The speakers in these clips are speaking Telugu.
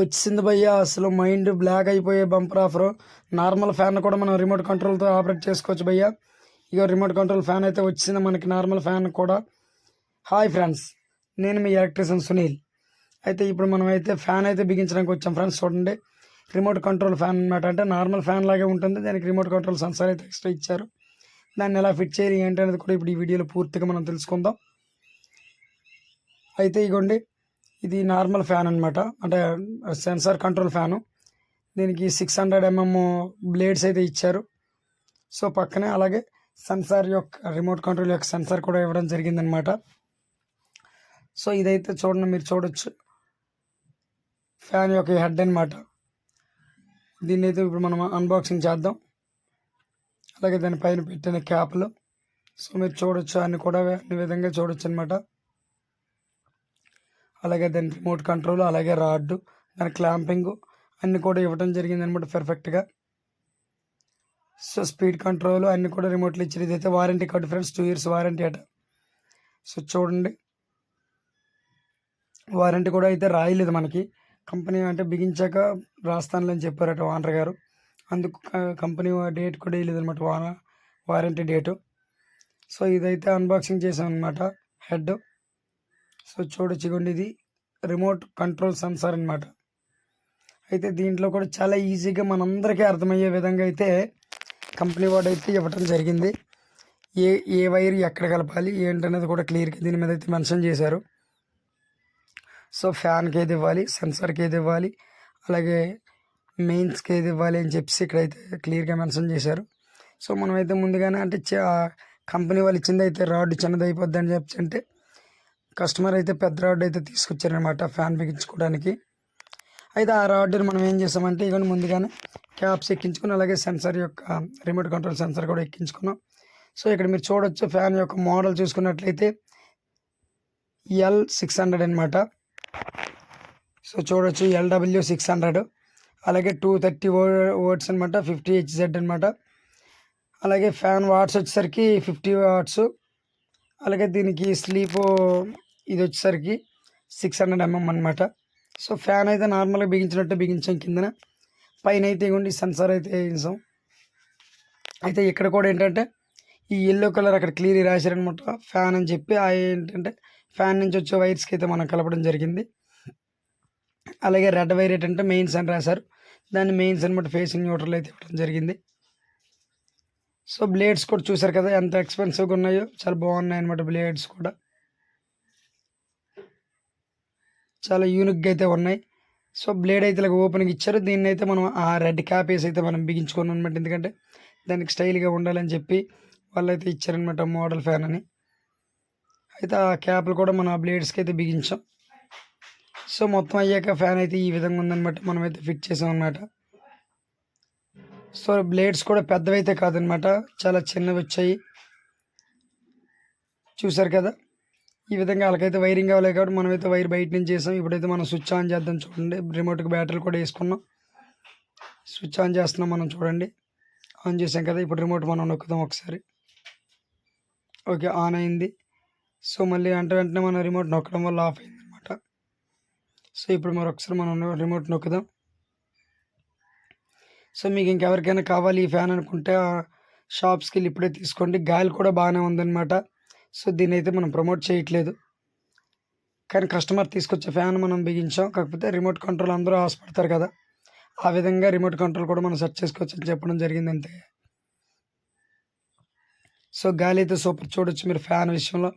వచ్చింది భయ్యా అసలు మైండ్ బ్లాక్ అయిపోయే బంపర్ ఆఫర్ నార్మల్ ఫ్యాన్ కూడా మనం రిమోట్ కంట్రోల్తో ఆపరేట్ చేసుకోవచ్చు భయ్యా ఇక రిమోట్ కంట్రోల్ ఫ్యాన్ అయితే వచ్చింది మనకి నార్మల్ ఫ్యాన్ కూడా హాయ్ ఫ్రెండ్స్ నేను మీ ఎలక్ట్రీషియన్ సునీల్ అయితే ఇప్పుడు మనం అయితే ఫ్యాన్ అయితే బిగించడానికి వచ్చాం ఫ్రెండ్స్ చూడండి రిమోట్ కంట్రోల్ ఫ్యాన్ అనమాట అంటే నార్మల్ ఫ్యాన్ లాగే ఉంటుంది దానికి రిమోట్ కంట్రోల్ సెన్సార్ అయితే ఎక్స్ట్రా ఇచ్చారు దాన్ని ఎలా ఫిట్ చేయాలి ఏంటనేది కూడా ఇప్పుడు ఈ వీడియోలో పూర్తిగా మనం తెలుసుకుందాం అయితే ఇగోండి ఇది నార్మల్ ఫ్యాన్ అనమాట అంటే సెన్సార్ కంట్రోల్ ఫ్యాను దీనికి సిక్స్ హండ్రెడ్ ఎంఎం బ్లేడ్స్ అయితే ఇచ్చారు సో పక్కనే అలాగే సెన్సార్ యొక్క రిమోట్ కంట్రోల్ యొక్క సెన్సార్ కూడా ఇవ్వడం జరిగిందనమాట సో ఇదైతే చూడండి మీరు చూడొచ్చు ఫ్యాన్ యొక్క హెడ్ అనమాట దీన్ని అయితే ఇప్పుడు మనం అన్బాక్సింగ్ చేద్దాం అలాగే దాని పైన పెట్టిన క్యాప్లు సో మీరు చూడొచ్చు అన్ని కూడా అన్ని విధంగా చూడొచ్చు అనమాట అలాగే దాని రిమోట్ కంట్రోల్ అలాగే రాడ్ దాని క్లాంపింగ్ అన్నీ కూడా ఇవ్వడం జరిగింది అనమాట పెర్ఫెక్ట్గా సో స్పీడ్ కంట్రోల్ అన్నీ కూడా రిమోట్లు ఇచ్చారు ఇదైతే warranty card friends two years warranty అట సో చూడండి వారంటీ కూడా అయితే రాయలేదు మనకి కంపెనీ అంటే బిగించాక రాస్తానులని చెప్పారట ఓనర్ గారు అందుకు కంపెనీ డేట్ కూడా వేయలేదు అనమాట వారంటీ డేటు సో ఇదైతే అన్బాక్సింగ్ చేసాం అనమాట హెడ్ సో చూడొచ్చు ఇగోండి ఇది రిమోట్ కంట్రోల్ సెన్సార్ అనమాట అయితే దీంట్లో కూడా చాలా ఈజీగా మనందరికీ అర్థమయ్యే విధంగా అయితే కంపెనీ వాడు అయితే ఇవ్వటం జరిగింది ఏ ఏ వైర్ ఎక్కడ కలపాలి ఏంటనేది కూడా క్లియర్గా దీని మీద అయితే మెన్షన్ చేశారు సో ఫ్యాన్కి ఏది ఇవ్వాలి సెన్సార్కి ఏది ఇవ్వాలి అలాగే మెయిన్స్కి ఏది ఇవ్వాలి అని చెప్పేసి ఇక్కడైతే క్లియర్గా మెన్షన్ చేశారు సో మనమైతే ముందుగానే అంటే కంపెనీ వాళ్ళు ఇచ్చింది అయితే రాడ్ చిన్నది అయిపోద్ది అని చెప్పి అంటే కస్టమర్ అయితే పెద్ద రాడ్ అయితే తీసుకొచ్చారనమాట ఫ్యాన్ బిగించుకోవడానికి అయితే ఆ రాడ్ని మనం ఏం చేసామంటే ఇవన్నీ ముందుగానే క్యాప్స్ ఎక్కించుకుని అలాగే సెన్సార్ యొక్క రిమోట్ కంట్రోల్ సెన్సార్ కూడా ఎక్కించుకున్నాం సో ఇక్కడ మీరు చూడొచ్చు ఫ్యాన్ యొక్క మోడల్ చూసుకున్నట్లయితే ఎల్ సిక్స్ హండ్రెడ్ అనమాట సో చూడొచ్చు ఎల్డబ్ల్యూ సిక్స్ హండ్రెడ్ అలాగే టూ థర్టీ వర్డ్స్ అనమాట ఫిఫ్టీ హెచ్జెడ్ అనమాట అలాగే ఫ్యాన్ వాట్స్ వచ్చేసరికి ఫిఫ్టీ వాట్స్ అలాగే దీనికి స్లీప్ ఇది వచ్చేసరికి సిక్స్ హండ్రెడ్ ఎంఎం అనమాట సో ఫ్యాన్ అయితే నార్మల్గా బిగించినట్టు బిగించాం కిందన పైన అయితే ఇవ్వండి సెన్సార్ అయితే వేయించాం అయితే ఇక్కడ కూడా ఏంటంటే ఈ ఎల్లో కలర్ అక్కడ క్లియర్ రాశారనమాట ఫ్యాన్ అని చెప్పి ఆ ఏంటంటే ఫ్యాన్ నుంచి వచ్చే వైర్స్కి అయితే మనం కలపడం జరిగింది అలాగే రెడ్ వైర్ ఏంటంటే మెయిన్స్ అని రాశారు దాన్ని మెయిన్స్ అనమాట ఫేసింగ్ న్యూట్రల్ అయితే ఇవ్వడం జరిగింది సో బ్లేడ్స్ కూడా చూసారు కదా ఎంత ఎక్స్పెన్సివ్గా ఉన్నాయో చాలా బాగున్నాయి అనమాట బ్లేడ్స్ కూడా చాలా యూనిక్గా అయితే ఉన్నాయి సో బ్లేడ్ అయితే ఇలాగ ఓపెనింగ్ ఇచ్చారు దీన్ని అయితే మనం ఆ రెడ్ క్యాప్ వేసి అయితే మనం బిగించుకోను అనమాట ఎందుకంటే దానికి స్టైల్గా ఉండాలని చెప్పి వాళ్ళు అయితే ఇచ్చారనమాట మోడల్ ఫ్యాన్ అని అయితే ఆ క్యాప్లు కూడా మనం ఆ బ్లేడ్స్కి అయితే బిగించాం సో మొత్తం అయ్యాక ఫ్యాన్ అయితే ఈ విధంగా ఉందనమాట మనం అయితే ఫిట్ చేసాం అనమాట సో బ్లేడ్స్ కూడా పెద్దవైతే కాదనమాట చాలా చిన్నవి వచ్చాయి చూసారు కదా ఈ విధంగా వాళ్ళకైతే వైరింగ్ అవ్వలేదు కాబట్టి మనమైతే వైర్ బయట నుంచి చేసాం ఇప్పుడైతే మనం స్విచ్ ఆన్ చేద్దాం చూడండి రిమోట్కి బ్యాటరీ కూడా వేసుకున్నాం స్విచ్ ఆన్ చేస్తున్నాం మనం చూడండి ఆన్ చేసాం కదా ఇప్పుడు రిమోట్ మనం నొక్కుదాం ఒకసారి ఓకే ఆన్ అయింది సో మళ్ళీ వెంట వెంటనే మనం రిమోట్ నొక్కడం వల్ల ఆఫ్ అయింది అనమాట సో ఇప్పుడు మరొకసారి మనం రిమోట్ నొక్కుదాం సో మీకు ఇంకెవరికైనా కావాలి ఈ ఫ్యాన్ అనుకుంటే షాప్స్కి వెళ్ళి ఇప్పుడే తీసుకోండి గాలి కూడా బాగానే ఉందన్నమాట సో దీని అయితే మనం ప్రమోట్ చేయట్లేదు కానీ కస్టమర్ తీసుకొచ్చే ఫ్యాన్ మనం బిగించాం కాకపోతే రిమోట్ కంట్రోల్ అందరూ ఆశపడతారు కదా ఆ విధంగా రిమోట్ కంట్రోల్ కూడా మనం సెట్ చేసుకోవచ్చు అని చెప్పడం జరిగింది అంతే సో గాలి అయితే సూపర్ చూడొచ్చు మీరు ఫ్యాన్ విషయంలో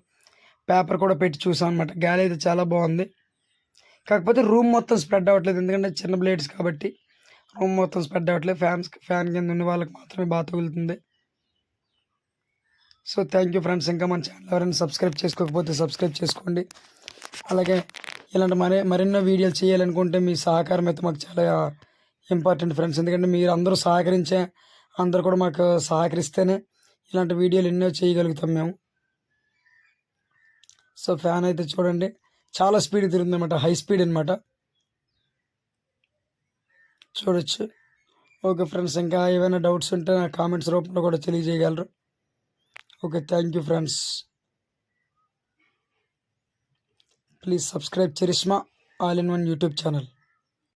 పేపర్ కూడా పెట్టి చూసాం అనమాట గాలి అయితే చాలా బాగుంది కాకపోతే రూమ్ మొత్తం స్ప్రెడ్ అవ్వట్లేదు ఎందుకంటే చిన్న బ్లేడ్స్ కాబట్టి రూమ్ మొత్తం స్ప్రెడ్ అవ్వట్లేదు ఫ్యాన్స్ ఫ్యాన్ కింద ఉన్న వాళ్ళకి మాత్రమే బాగా తగులుతుంది సో థ్యాంక్ యూ ఫ్రెండ్స్ ఇంకా మన ఛానల్ ఎవరైనా సబ్స్క్రైబ్ చేసుకోకపోతే సబ్స్క్రైబ్ చేసుకోండి అలాగే ఇలాంటి మరి మరెన్నో వీడియోలు చేయాలనుకుంటే మీ సహకారం అయితే మాకు చాలా ఇంపార్టెంట్ ఫ్రెండ్స్ ఎందుకంటే మీరు అందరూ సహకరించే అందరూ కూడా మాకు సహకరిస్తేనే ఇలాంటి వీడియోలు ఎన్నో చేయగలుగుతాం మేము సో ఫ్యాన్ అయితే చూడండి చాలా స్పీడ్ తిరుగుతుంది అనమాట హై స్పీడ్ అనమాట చూడొచ్చు ఓకే ఫ్రెండ్స్ ఇంకా ఏమైనా డౌట్స్ ఉంటే నా కామెంట్స్ రూపంలో కూడా తెలియజేయగలరు Okay, thank you, friends. Please subscribe Cherishma All-in-One YouTube channel.